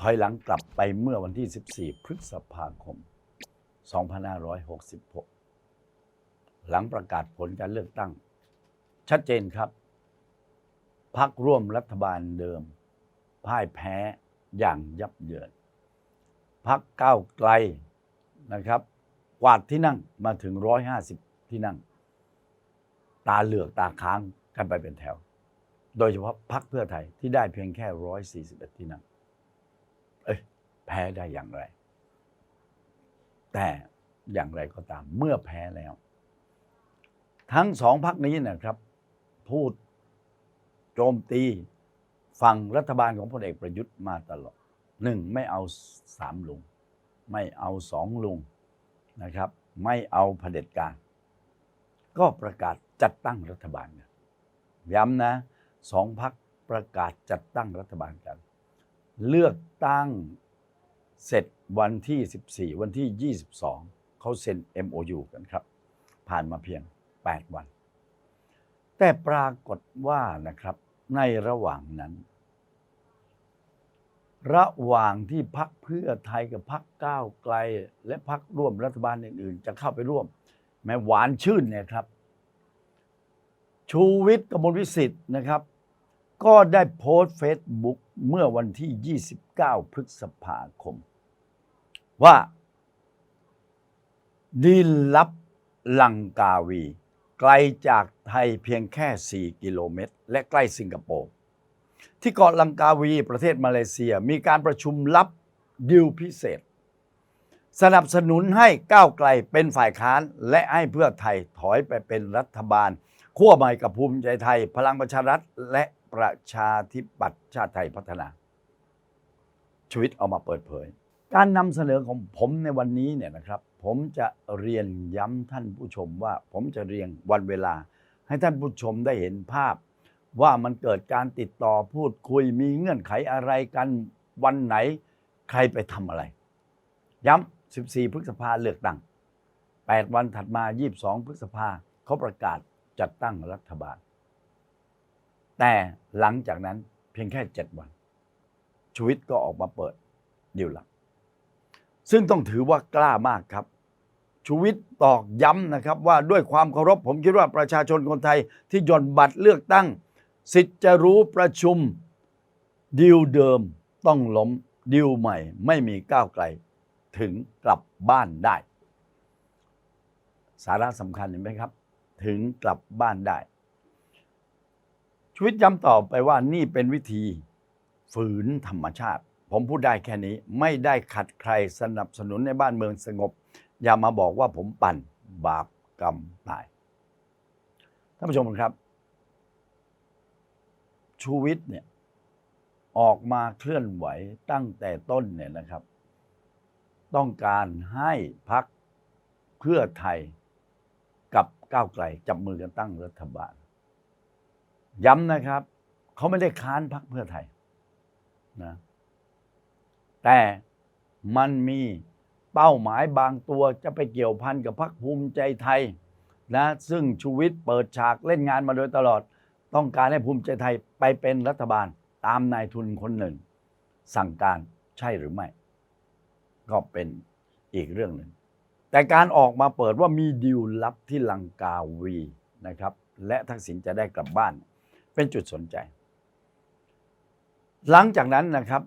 ถอยหลังกลับไปเมื่อวันที่ 14 พฤษภาคม 2566 หลังประกาศผลการเลือกตั้ง ชัดเจนครับพักร่วมรัฐบาลเดิม พ่ายแพ้อย่างยับเยินพักก้าวไกลนะครับ กวาดที่นั่งมาถึง 150 ที่นั่ง ตาเหลือกตาค้างกันไปเป็นแถว โดยเฉพาะพักเพื่อไทยที่ได้เพียงแค่ 141 ที่นั่ง แพ้ได้อย่างไร แต่อย่างไรก็ตาม เมื่อแพ้แล้ว ทั้งสองพักนี้นะครับ พูดโจมตีฝั่งรัฐบาลของพลเอกประยุทธ์มาตลอดหนึ่งไม่เอาสามลุง ไม่เอาสองลุงนะครับ ไม่เอาเผด็จการ ก็ประกาศจัดตั้งรัฐบาลกันย้ำนะสองพักประกาศจัดตั้งรัฐบาลกัน เลือกตั้ง เสร็จวันที่ 14 วันที่ 22 เขาเซ็น MOU กันครับ ผ่านมาเพียง 8 วัน แต่ปรากฏว่านะครับในระหว่างนั้น ระหว่างที่พักเพื่อไทยกับพักก้าวไกล และพักร่วมรัฐบาลอื่นๆ จะเข้าไปร่วม แม้หวานชื่นเนี่ยครับ ชูวิทย์กมลวิสิทธิ์นะครับ ก็ได้โพสต์เฟซบุ๊กเมื่อวันที่ 29 พฤษภาคม ว่าดีลลับลังกาวี ไกลจากไทยเพียงแค่ 4 กิโลเมตร และใกล้สิงคโปร์ ที่เกาะลังกาวีประเทศมาเลเซียมีการประชุมลับดิวพิเศษ สนับสนุนให้ก้าวไกลเป็นฝ่ายค้าน และให้เพื่อไทยถอยไปเป็นรัฐบาลขั้วใหม่กับภูมิใจไทย พลังประชารัฐ และประชาธิปัตย์ชาติไทยพัฒนาชีวิตเอามาเปิดเผย การนำเสนอของผมในวันนี้เนี่ยนะครับ ผมจะเรียนย้ำท่านผู้ชมว่า ผมจะเรียงวันเวลา ให้ท่านผู้ชมได้เห็นภาพ ว่ามันเกิดการติดต่อพูดคุยมีเงื่อนไขอะไรกันวันไหน ใครไปทำอะไร ย้ำ 14 พฤษภาเลือกตั้ง 8 วันถัดมา 22 พฤษภาเขาประกาศจัดตั้งรัฐบาล แต่หลังจากนั้นเพียงแค่ 7 วันชีวิตก็ออกมาเปิดดิวลับ ซึ่งต้องถือว่ากล้ามากครับชูวิทย์ตอกย้ำนะครับว่าด้วยความเคารพผมคิดว่าประชาชนคนไทยที่ย่อนบัตรเลือกตั้ง สิทธิ์จะรู้ประชุมดิวเดิมต้องล้มดิวใหม่ ไม่มีก้าวไกล ถึงกลับบ้านได้ สาระสำคัญเห็นไหมครับ ถึงกลับบ้านได้ชีวิตย้ำต่อไปว่านี่เป็นวิธีฝืนธรรมชาติ ผมพูดได้แค่นี้ไม่ได้ขัดใครสนับสนุนในบ้านเมืองสงบ อย่ามาบอกว่าผมปั่นบาปกรรมตายท่านผู้ชมครับ ชูวิทย์เนี่ยออกมาเคลื่อนไหวตั้งแต่ต้นเนี่ยนะครับ ต้องการให้พักเพื่อไทยกับก้าวไกลจับมือกันตั้งรัฐบาล ย้ำนะครับ เขาไม่ได้ค้านพักเพื่อไทยนะ แต่มันมีเป้าหมายบางตัวจะไปเกี่ยวพันกับพักภูมิใจไทยนะซึ่งชูวิทย์เปิดฉากเล่นงานมาโดยตลอด ต้องการให้ภูมิใจไทยไปเป็นรัฐบาลตามนายทุนคนหนึ่ง สั่งการใช่หรือไม่ ก็เป็นอีกเรื่องหนึ่ง แต่การออกมาเปิดว่ามีดีลลับที่ลังกาวีนะครับ และทักษิณจะได้กลับบ้าน เป็นจุดสนใจ หลังจากนั้นนะครับ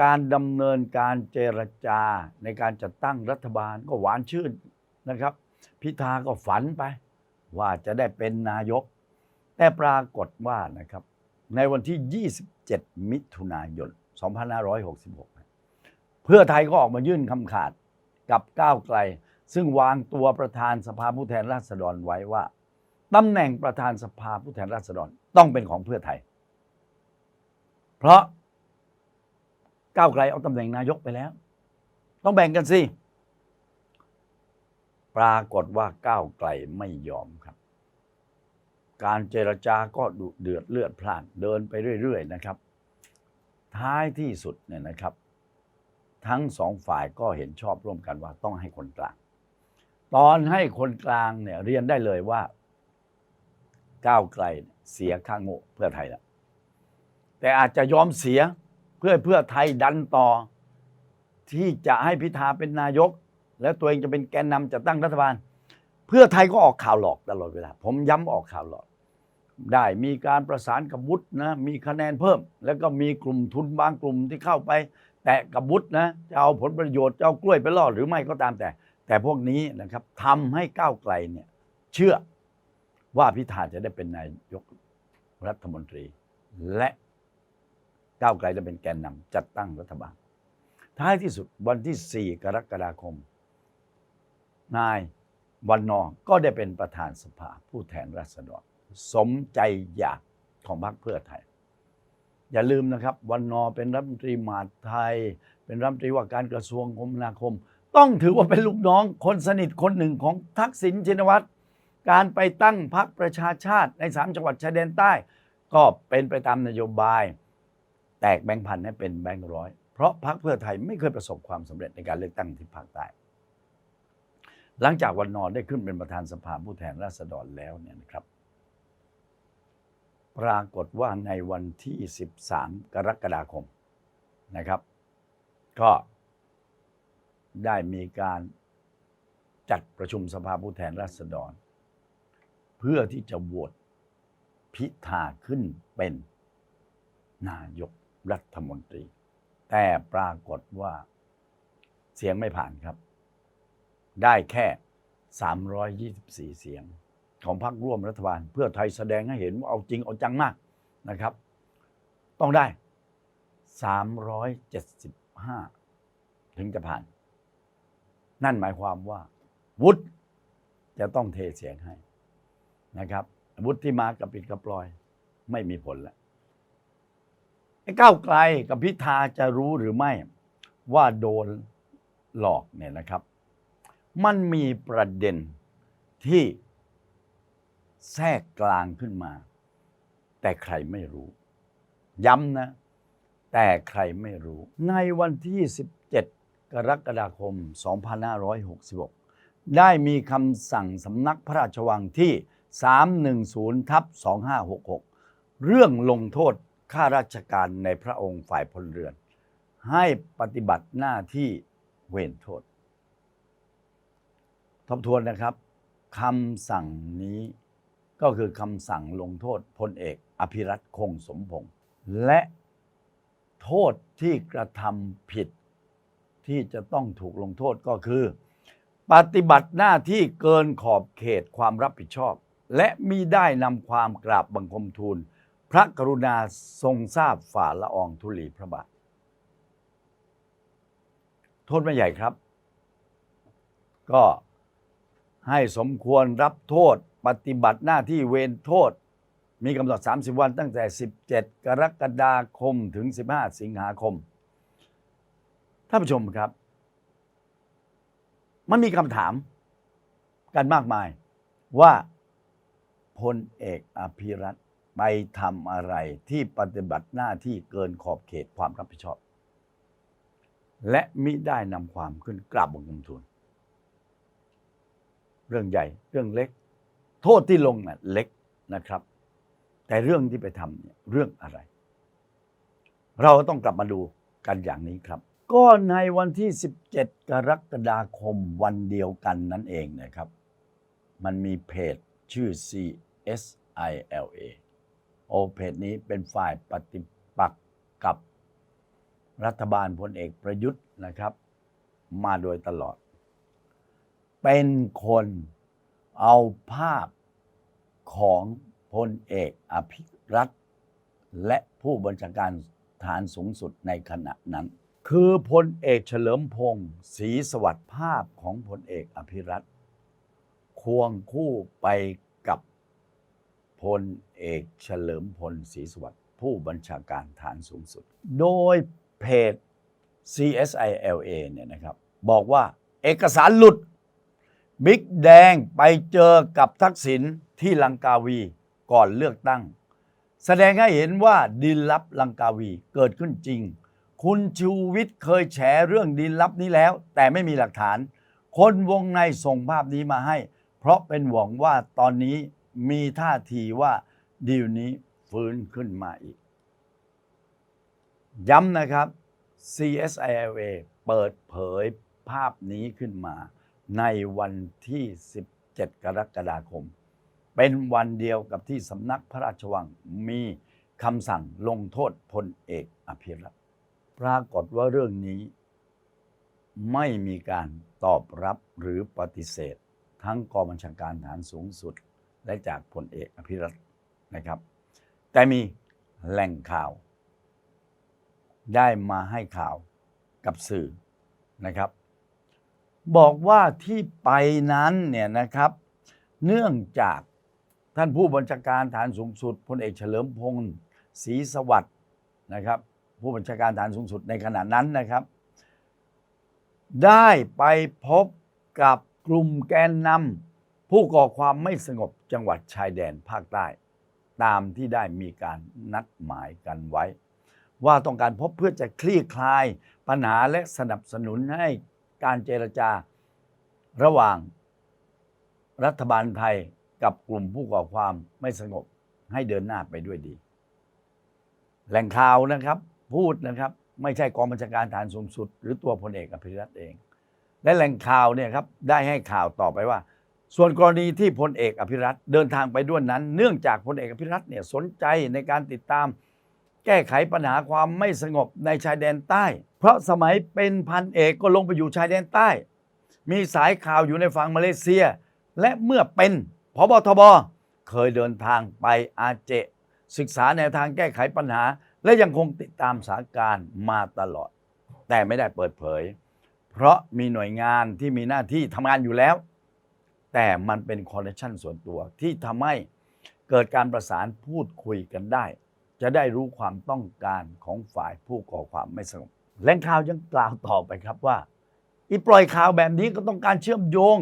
การดำเนินการเจรจาในการจัดตั้งรัฐบาลก็หวานชื่นนะครับ พิธาก็ฝันไป ว่าจะได้เป็นนายก แต่ปรากฏว่านะครับ ในวันที่ 27 มิถุนายน 2566 เพื่อไทยก็ออกมายื่นคำขาดกับก้าวไกล ซึ่งวางตัวประธานสภาผู้แทนราษฎรไว้ว่าตำแหน่งประธานสภาผู้แทนราษฎรต้องเป็นของเพื่อไทย เพราะ ก้าวไกลเอาตำแหน่งนายกไปแล้ว ต้องแบ่งกันสิปรากฏว่าก้าวไกลไม่ยอมครับ การเจรจาก็ดุเดือดเลือดพล่านเดินไปเรื่อย ๆ นะครับ ท้ายที่สุดเนี่ยนะครับ ทั้งสองฝ่ายก็เห็นชอบร่วมกันว่าต้องให้คนกลาง ตอนให้คนกลางเนี่ยเรียนได้เลยว่า ก้าวไกลเสียข้างโง่เพื่อไทยแล้วแต่อาจจะยอมเสีย พื่อพื่อเพื่อไทยดันต่อ ที่จะให้พิธาเป็นนายก แล้วตัวเองจะเป็นแกนนำจัดตั้งรัฐบาล เพื่อไทยก็ออกข่าวหลอกตลอดเวลา ผมย้ำออกข่าวหลอก ได้มีการประสานกับวุฒินะมีคะแนนเพิ่ม แล้วก็มีกลุ่มทุนบางกลุ่มที่เข้าไป แตะกับวุฒินะจะเอาผลประโยชน์จะเอากล้วยไปล่อหรือไม่ก็ตามแต่ แต่พวกนี้นะครับทำให้ก้าวไกลเนี่ยเชื่อว่าพิธาจะได้เป็นนายกรัฐมนตรีและ ก้าวไกลจะเป็นแกนนำจัดตั้งรัฐบาล ท้ายที่สุดวันที่ 4 กรกฎาคม นายวันนอก็ได้เป็นประธานสภาผู้แทนราษฎร สมใจอยากของพรรคเพื่อไทย อย่าลืมนะครับ วันนอเป็นรัฐมนตรีมหาไทย เป็นรัฐมนตรีว่าการกระทรวงคมนาคม ต้องถือว่าเป็นลูกน้องคนสนิทคนหนึ่งของทักษิณชินวัตรการไปตั้งพรรคประชาชาติในสามจังหวัดชายแดนใต้ ก็เป็นไปตามนโยบาย ตกแบงค์พันให้เป็นแบงค์ร้อย เพราะพรรคเพื่อไทยไม่เคยประสบความสำเร็จในการเลือกตั้งที่ภาคใต้ หลังจากวันนอร์ได้ขึ้นเป็นประธานสภาผู้แทนราษฎรแล้วเนี่ยนะครับ ปรากฏว่าในวันที่ 13 กรกฎาคมนะครับ ก็ได้มีการจัดประชุมสภาผู้แทนราษฎร เพื่อที่จะโหวตพิธาขึ้นเป็นนายก รัฐมนตรี แต่ปรากฏว่าเสียงไม่ผ่านครับ ได้แค่ 324 เสียงของพรรคร่วมรัฐบาล เพื่อไทยแสดงให้เห็นว่าเอาจริงเอาจังมากนะครับ ต้องได้ 375 ถึงจะผ่าน นั่นหมายความว่า วุฒิจะต้องเทเสียงให้นะครับวุฒิที่มากับปิดกับปลอย ไม่มีผลแล้ว ก้าวไกลกับพิธาจะรู้หรือไม่ว่าโดนหลอกเนี่ยนะครับ มันมีประเด็นที่แทรกกลางขึ้นมา แต่ใครไม่รู้ ย้ำนะ แต่ใครไม่รู้ ในวันที่ 17 กรกฎาคม 2566 ได้มีคำสั่งสำนักพระราชวังที่ 310ทับ2566 เรื่องลงโทษ ข้าราชการในพระองค์ฝ่ายพลเรือน ให้ปฏิบัติหน้าที่เว้นโทษ ทบทวนนะครับคำสั่งนี้ก็คือคำสั่งลงโทษพลเอกอภิรัตคงสมพงษ์และโทษที่กระทำผิดที่จะต้องถูกลงโทษก็คือ ปฏิบัติหน้าที่เกินขอบเขตความรับผิดชอบ และมิได้นำความกราบบังคมทูล พระกรุณาทรงทราบฝ่าละอองธุลีพระบาท โทษไม่ใหญ่ครับ ก็ให้สมควรรับโทษปฏิบัติหน้าที่เวรโทษ มีกำหนด 30 วันตั้งแต่ 17 กรกฎาคมถึง 15 สิงหาคมท่านผู้ชมครับ มันมีคำถามกันมากมายว่าพลเอกอภิรัต ไปทำอะไรที่ปฏิบัติหน้าที่เกินขอบเขตความรับผิดชอบ และมิได้นำความขึ้นกราบบังคมทูลเรื่องใหญ่เรื่องเล็ก โทษที่ลงน่ะเล็กนะครับ แต่เรื่องที่ไปทำเนี่ยเรื่องอะไร เราต้องกลับมาดูกันอย่างนี้ครับ ก็ในวันที่ 17 กรกฎาคมวันเดียวกันนั่นเองนะครับ มันมีเพจชื่อ CSILA โอเพจนี้เป็นฝ่ายปฏิปักษ์กับรัฐบาลพลเอกประยุทธ์นะครับ มาโดยตลอด เป็นคนเอาภาพของพลเอกอภิรัตและผู้บัญชาการฐานสูงสุดในขณะนั้น คือพลเอกเฉลิมพงศ์ศรีสวัสดิ์ภาพของพลเอกอภิรัตควงคู่ไป พลเอกเฉลิมพลศรีสวัสดิ์ผู้บัญชาการฐานสูงสุด โดยเพจ CSILA เนี่ยนะครับ บอกว่าเอกสารหลุด บิ๊กแดงไปเจอกับทักษิณที่ลังกาวีก่อนเลือกตั้ง แสดงให้เห็นว่าดินลับลังกาวีเกิดขึ้นจริง คุณชูวิทย์เคยแฉเรื่องดินลับนี้แล้ว แต่ไม่มีหลักฐาน คนวงในส่งภาพนี้มาให้ เพราะเป็นหวังว่าตอนนี้ มีท่าทีว่าดีลนี้ฟื้นขึ้นมาอีก ย้ำนะครับ CSIA เปิดเผยภาพนี้ขึ้นมาในวันที่ 17 กรกฎาคม เป็นวันเดียวกับที่สำนักพระราชวังมีคำสั่งลงโทษพลเอกอภิรัตปรากฏว่าเรื่องนี้ ไม่มีการตอบรับหรือปฏิเสธ ทั้งกองบัญชาการฐานสูงสุด และจากพลเอกอภิรัตน์นะครับ แต่มีแหล่งข่าว ได้มาให้ข่าวกับสื่อนะครับ บอกว่าที่ไปนั้นเนี่ยนะครับ เนื่องจากท่านผู้บัญชาการฐานสูงสุดพลเอกเฉลิมพงศ์ศรีสวัสดิ์นะครับ ผู้บัญชาการฐานสูงสุดในขณะนั้นนะครับ ได้ไปพบกับกลุ่มแกนนำผู้ก่อความไม่สงบ จังหวัดชายแดนภาคใต้ ตามที่ได้มีการนัดหมายกันไว้ ว่าต้องการพบเพื่อจะคลี่คลายปัญหาและสนับสนุนให้การเจรจาระหว่างรัฐบาลไทยกับกลุ่มผู้ก่อความไม่สงบให้เดินหน้าไปด้วยดี แหล่งข่าวนะครับ พูดนะครับ ไม่ใช่กองบัญชาการฐานสูงสุด หรือตัวพลเอกอภิรัตน์เอง และแหล่งข่าวเนี่ยครับได้ให้ข่าวต่อไปว่า ส่วนกรณีที่พลเอกอภิรัตเดินทางไปด้วยนั้น เนื่องจากพลเอกอภิรัตเนี่ยสนใจในการติดตาม แก้ไขปัญหาความไม่สงบในชายแดนใต้ เพราะสมัยเป็นพันเอกก็ลงไปอยู่ชายแดนใต้ มีสายข่าวอยู่ในฝั่งมาเลเซีย และเมื่อเป็นพบทบเคยเดินทางไปอาเจ ศึกษาแนวทางแก้ไขปัญหา และยังคงติดตามสถานการณ์มาตลอด แต่ไม่ได้เปิดเผย เพราะมีหน่วยงานที่มีหน้าที่ทำงานอยู่แล้ว แต่มันเป็นคอนเนคชั่นส่วนตัว ที่ทำให้เกิดการประสานพูดคุยกันได้ จะได้รู้ความต้องการของฝ่ายผู้ก่อความไม่สงบแหล่งข่าวยังกล่าวต่อไปครับว่า อีปล่อยข่าวแบบนี้ก็ต้องการเชื่อมโยง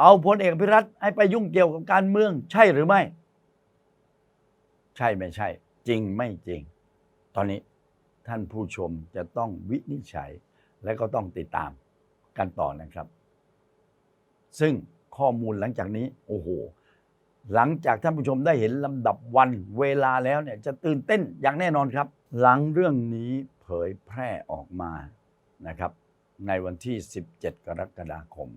เอาพลเอกพิรัตน์ให้ไปยุ่งเกี่ยวกับการเมือง ใช่หรือไม่ ใช่ไม่ใช่ จริงไม่จริง ตอนนี้ท่านผู้ชมจะต้องวินิจฉัย และก็ต้องติดตามกันต่อนะครับ ซึ่ง ข้อมูลหลังจากนี้ โอ้โห หลังจากท่านผู้ชมได้เห็นลำดับวันเวลาแล้วเนี่ยจะตื่นเต้นอย่างแน่นอนครับ หลังเรื่องนี้เผยแพร่ออกมานะครับ ในวันที่ 17 กรกฎาคม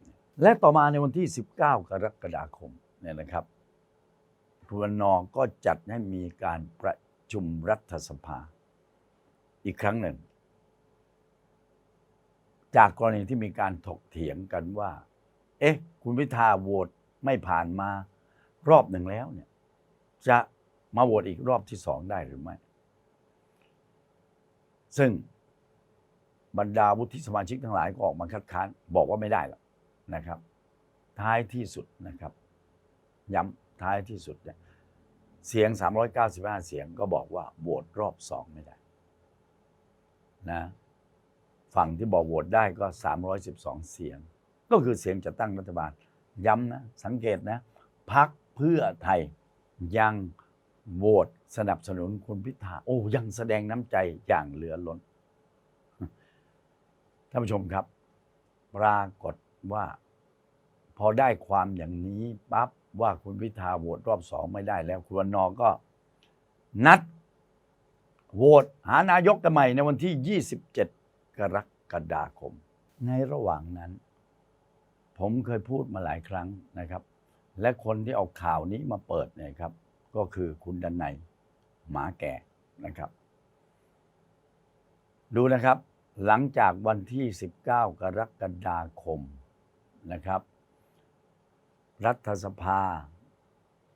และต่อมาในวันที่ 19 กรกฎาคมเนี่ยนะครับพวนอก็จัดให้มีการประชุมรัฐสภา อีกครั้งหนึ่ง จากกรณีที่มีการถกเถียงกันว่า เอ๊ะ คุณพิธาโหวตไม่ผ่านมารอบหนึ่งแล้วเนี่ย จะมาโหวตอีกรอบที่สองได้หรือไม่ ซึ่งบรรดาวุฒิสมาชิกทั้งหลายก็ออกมาคัดค้านบอกว่าไม่ได้แล้วนะครับ ท้ายที่สุดนะครับ ย้ำท้ายที่สุดเนี่ยเสียง 395 เสียงก็บอกว่าโหวตรอบสองไม่ได้นะฝั่งที่บอกโหวตได้ก็ 312 เสียง ก็คือเสียงจะตั้งรัฐบาล ย้ำนะ สังเกตนะพักเพื่อไทยยังโหวตสนับสนุนคุณพิธาโอ้ยังแสดงน้ำใจอย่างเหลือล้นท่านผู้ชมครับ ปรากฏว่า พอได้ความอย่างนี้ปั๊บว่าคุณพิธาโหวตรอบสองไม่ได้แล้ว คุณวันนอร์ก็ นัดโหวตหานายกกันใหม่ในวันที่ 27 กรกฎาคม ในระหว่างนั้น ผมเคยพูดมาหลายครั้งนะครับ และคนที่เอาข่าวนี้มาเปิดเนี่ยครับ ก็คือคุณดันไนยหมาแก่นะครับ ดูนะครับ หลังจากวันที่ 19 กรกฎาคมนะครับ รัฐสภา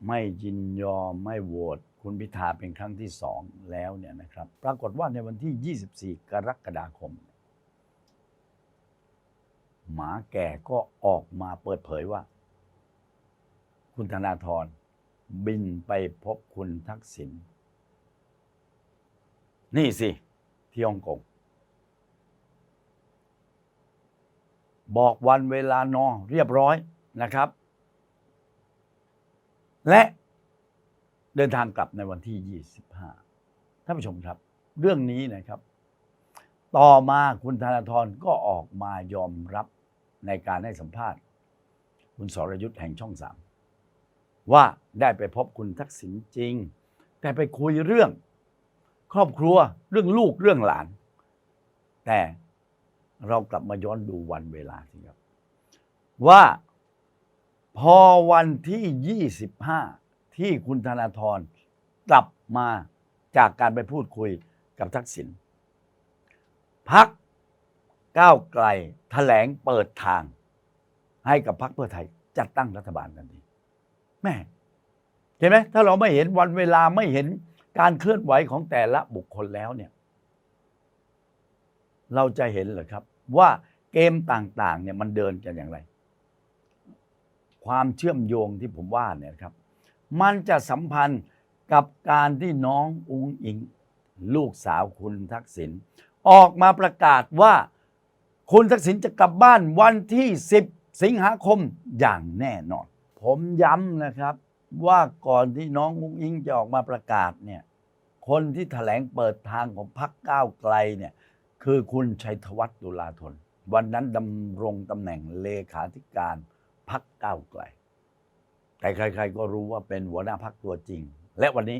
ไม่ยินยอมไม่โหวตคุณพิธาเป็นครั้งที่สองแล้วเนี่ยนะครับ ปรากฏว่าในวันที่ 24 กรกฎาคม หมาแก่ก็ออกมาเปิดเผยว่า คุณธนาธรบินไปพบคุณทักษิณนี่สิ ที่ฮ่องกงบอกวันเวลานอเรียบร้อยนะครับ และเดินทางกลับในวันที่ 25 ท่านผู้ชมครับ เรื่องนี้นะครับ ต่อมาคุณธนาธรก็ออกมายอมรับ ในการให้สัมภาษณ์ คุณสรยุทธ์แห่งช่องสามว่าได้ไปพบคุณทักษิณจริง แต่ไปคุยเรื่อง ครอบครัวเรื่องลูกเรื่องหลาน แต่เรากลับมาย้อนดูวันเวลาสิครับ ว่าพอวันที่ 25 ที่คุณธนาธรกลับมาจากการไปพูดคุยกับทักษิณพัก ก้าวไกลแถลงเปิดทาง ให้กับพักเพื่อไทยจัดตั้งรัฐบาลทันทีแม่เห็นไหมถ้าเราไม่เห็นวันเวลาไม่เห็นการเคลื่อนไหวของแต่ละบุคคลแล้วเนี่ย เราจะเห็นเหรอครับ ว่าเกมต่างๆ เนี่ยมันเดินกันอย่างไร ความเชื่อมโยงที่ผมว่าเนี่ยครับ มันจะสัมพันธ์กับการที่น้องอุงอิง ลูกสาวคุณทักษิณออกมาประกาศว่า คุณทักษิณจะกลับบ้านวันที่ 10 สิงหาคมอย่างแน่นอน ผมย้ำนะครับว่าก่อนที่น้องอุ้งอิงจะออกมาประกาศเนี่ยคนที่แถลงเปิดทางของพรรคก้าวไกลเนี่ยคือคุณชัยธวัฒน์ตุลาธน วันนั้นดำรงตำแหน่งเลขาธิการพรรคก้าวไกล แต่ใคร ๆ ก็รู้ว่าเป็นหัวหน้าพรรคตัวจริง และวันนี้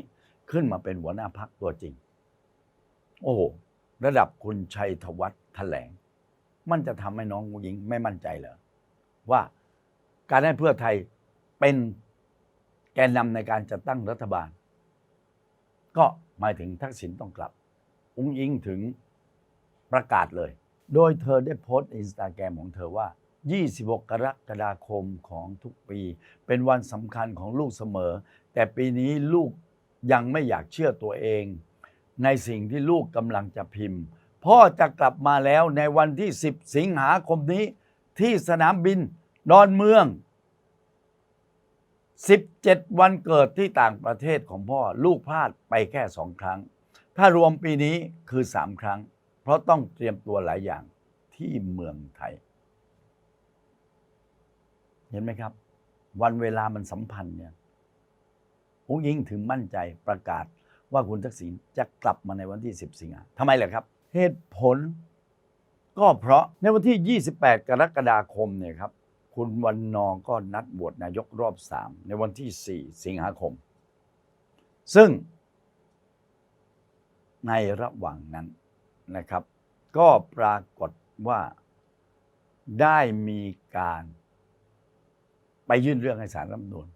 ขึ้นมาเป็นหัวหน้าพรรคตัวจริง โอ้โหระดับคุณชัยธวัฒน์แถลง มันจะทำให้น้องหญิงไม่มั่นใจเหรอว่าการให้เพื่อไทยเป็นแกนนำในการจัดตั้งรัฐบาล ก็หมายถึงทักษิณต้องกลับ อุ้งอิงถึงประกาศเลย โดยเธอได้โพสต์อินสตาแกรมของเธอว่า 26 กรกฎาคมของทุกปี เป็นวันสำคัญของลูกเสมอ แต่ปีนี้ลูกยังไม่อยากเชื่อตัวเอง ในสิ่งที่ลูกกำลังจะพิมพ์ พ่อจะกลับมาแล้วในวันที่ 10 สิงหาคมนี้ ที่สนามบินดอนเมือง 17 วันเกิดที่ต่างประเทศของพ่อลูกพลาดไปแค่สองครั้ง ถ้ารวมปีนี้คือสามครั้ง เพราะต้องเตรียมตัวหลายอย่างที่เมืองไทย เห็นไหมครับ วันเวลามันสัมพันธ์เนี่ยอุ้งยิงถึงมั่นใจประกาศว่าคุณทักษิณจะกลับมาในวันที่ 10 สิงหาทำไมเหรอครับ เหตุผล ก็เพราะในวันที่ 28 กรกฎาคมเนี่ยครับ คุณวันนองก็นัดบวชนายกรอบสามในวันที่ 4 สิงหาคม ซึ่ง ในระหว่างนั้นนะครับ ก็ปรากฏว่าได้มีการไปยื่นเรื่องให้สารรัฐมนูญ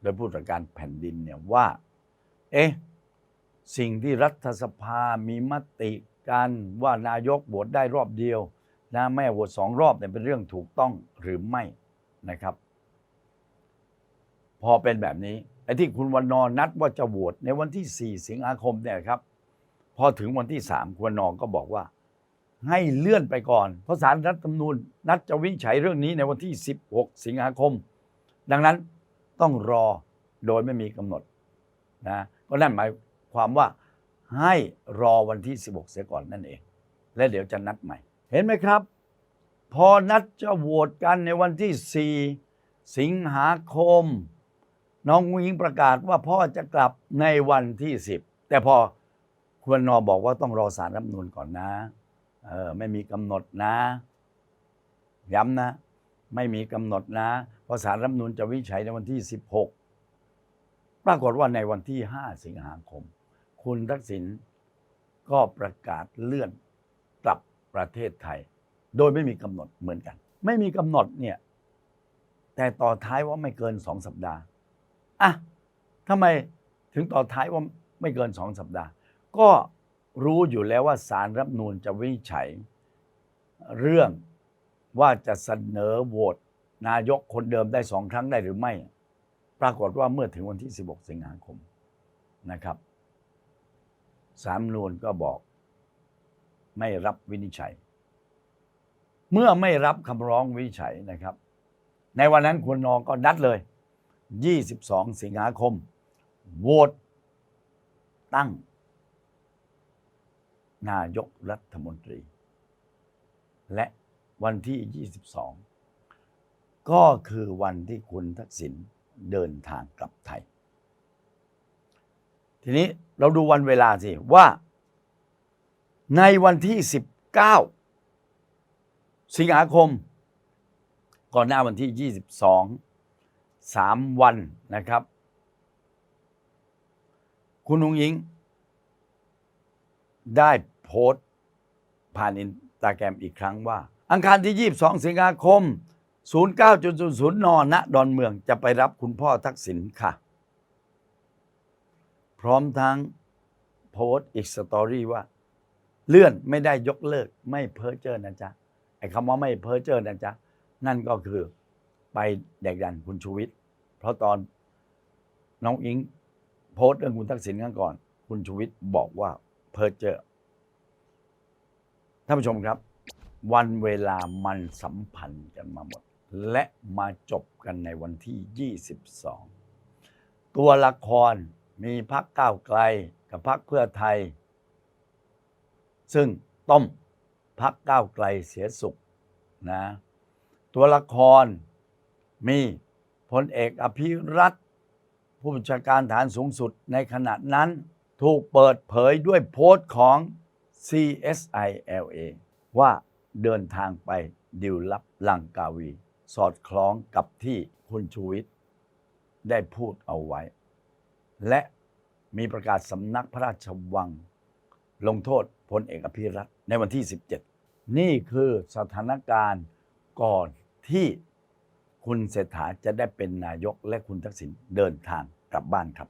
โดยผู้ตรวจการแผ่นดินเนี่ยว่า เอ๊ะ สิ่งที่รัฐสภามีมติ การว่านายกโหวตได้รอบเดียวนะแม่โหวตสองรอบเนี่ยเป็นเรื่องถูกต้องหรือไม่นะครับ พอเป็นแบบนี้ไอ้ที่คุณวันนอนนัดว่าจะโหวตในวันที่ 4 สิงหาคมเนี่ยครับ พอถึงวันที่3คุณวันนอนก็บอกว่า ให้เลื่อนไปก่อน เพราะสารรัฐธรรมนูญนัดจะวินิจฉัยเรื่องนี้ในวันที่ 16 สิงหาคม ดังนั้นต้องรอโดยไม่มีกำหนดนะก็นั่นหมายความว่า ให้รอวันที่ 16 เสียก่อนนั่นเอง และเดี๋ยวจะนัดใหม่ เห็นไหมครับ พอนัดจะโหวตกันในวันที่ 4 สิงหาคม น้องวิงประกาศว่าพ่อจะกลับในวันที่ 10 แต่พอควรนอบอกว่าต้องรอสารรัฐธรรมนูญก่อนนะเออไม่มีกำหนดนะ ย้ำนะ ไม่มีกำหนดนะ เพราะสารรัฐธรรมนูญจะวิจัยในวันที่ 16 ปรากฏว่าในวันที่ 5 สิงหาคม คุณทักษิณก็ประกาศเลื่อนกลับประเทศไทย โดยไม่มีกำหนดเหมือนกัน ไม่มีกำหนดเนี่ย แต่ต่อท้ายว่าไม่เกินสองสัปดาห์อะทำไมถึงต่อท้ายว่าไม่เกินสองสัปดาห์ ก็รู้อยู่แล้วว่าสารรัฐธรรมนูญจะวิจัย เรื่องว่าจะเสนอโหวตนายกคนเดิมได้สองครั้งได้หรือไม่ ปรากฏว่าเมื่อถึงวันที่ 16 สิงหาคมนะครับ สามนูญก็บอก ไม่รับวินิจฉัย เมื่อไม่รับคำร้องวินิจฉัยนะครับ ในวันนั้นคุณนองก็นัดเลย 22 สิงหาคมโหวตตั้ง นายกรัฐมนตรี และวันที่ 22 ก็คือวันที่คุณทักษิณเดินทางกลับไทย ทีนี้เราดูวันเวลาสิว่า ในวันที่ 19 สิงหาคม ก่อนหน้าวันที่ 22 3 วันนะครับ คุณนุงยิง ได้โพสต์ผ่านอินตาแกรมอีกครั้งว่า อังคารที่ 22 สิงหาคม 09.00 น ณ ดอนเมืองจะไปรับคุณพ่อทักษิณค่ะ พร้อมทั้งโพสต์อีกสตอรี่ว่า เลื่อนไม่ได้ยกเลิกไม่เพ้อเจอนะจ๊ะไอ้คำว่าไม่เพ้อเจอนะจ๊ะนั่นก็คือไปแดกดันคุณชูวิทย์เพราะตอนน้องอิงโพสต์เรื่องคุณทักษิณครั้งก่อน คุณชูวิทย์บอกว่าเพ้อเจอท่านผู้ชมครับ วันเวลามันสัมพันธ์กันมาหมด และมาจบกันในวันที่ 22 ตัวละคร มีพักก้าวไกลกับพักเพื่อไทย ซึ่งต้มพักก้าวไกลเสียสุขนะตัวละครมีพลเอกอภิรัตผู้บัญชาการฐานสูงสุดในขณะนั้นถูกเปิดเผยด้วยโพสต์ของ CSILA ว่าเดินทางไปดิวลับลังกาวี สอดคล้องกับที่คุณชูวิทย์ได้พูดเอาไว้ และมีประกาศสำนักพระราชวัง ลงโทษพลเอกอภิรัตน์ในวันที่ 17 นี่คือสถานการณ์ก่อนที่คุณเศรษฐาจะได้เป็นนายกและคุณทักษิณเดินทางกลับบ้านครับ